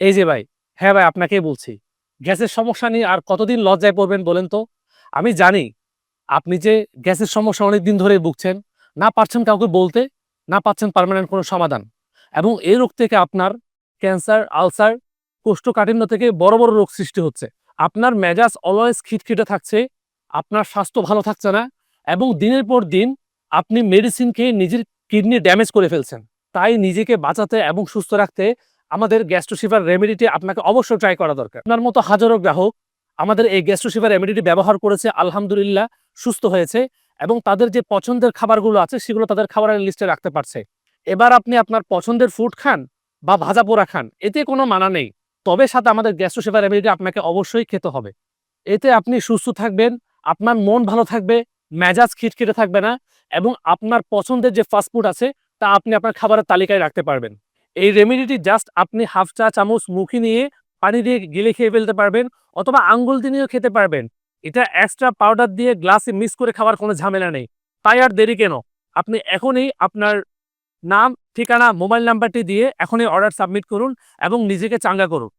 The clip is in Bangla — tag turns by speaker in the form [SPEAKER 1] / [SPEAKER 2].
[SPEAKER 1] এই যে ভাই হ্যাঁ ভাই, আপনাকেই বলছি। গ্যাসের সমস্যা নিয়ে আর কতদিন লজ্জায় পড়বেন বলেন তো? আমি জানি আপনি যে গ্যাসের সমস্যা অনেক দিন ধরে ভুগছেন, না পারছেন কাউকে বলতে, না পাচ্ছেন পার্মানেন্ট কোনো সমাধান। এবং এই রোগ থেকে আপনার ক্যান্সার আলসার কোষ্ঠকাঠিন্য থেকে বড় বড় রোগ সৃষ্টি হচ্ছে। আপনার মেজাজ অলওয়েজ খিটখিটে থাকছে, আপনার স্বাস্থ্য ভালো থাকছে না, এবং দিনের পর দিন আপনি মেডিসিন খেয়ে নিজের কিডনি ড্যামেজ করে ফেলছেন। তাই নিজেকে বাঁচাতে এবং সুস্থ রাখতে আমাদের গ্যাস্ট্রোসিভার রেমেডিটি আপনাকে অবশ্যই ট্রাই করা দরকার। আপনার মতো হাজারো গ্রাহক আমাদের এই গ্যাস্ট্রোসিভার রেমেডিটি ব্যবহার করেছে, আলহামদুলিল্লাহ, সুস্থ হয়েছে এবং তাদের যে পছন্দের খাবারগুলো আছে সেগুলো তাদের খাবারের লিস্টে রাখতে পারছে। এবার আপনি আপনার পছন্দের ফুড খান বা ভাজা পোড়া খান, এতে কোনো মানা নেই। তবে সাথে আমাদের গ্যাস্ট্রোসেবা রেমেডিটি আপনাকে অবশ্যই খেতে হবে। এতে আপনি সুস্থ থাকবেন, আপনার মন ভালো থাকবে, মেজাজ খিটখিটে থাকবে না এবং আপনার পছন্দের যে ফাস্টফুড আছে তা আপনি আপনার খাবারের তালিকায় রাখতে পারবেন। এই রেমেডিটি জাস্ট আপনি হাফ চা চামচ মুখে নিয়ে পানি দিয়ে গিলে খেয়ে ফেলতে পারবেন অথবা আঙ্গুল দিনেও খেতে পারবেন। এটা এক্সট্রা পাউডার দিয়ে গ্লাসে মিক্স করে খাওয়ার কোনো ঝামেলা নেই। তাই আর দেরি কেন? আপনি এখনই আপনার নাম, ঠিকানা মোবাইল নাম্বারটি দিয়ে এখনই অর্ডার সাবমিট করুন এবং নিজেকে চাঙ্গা করুন।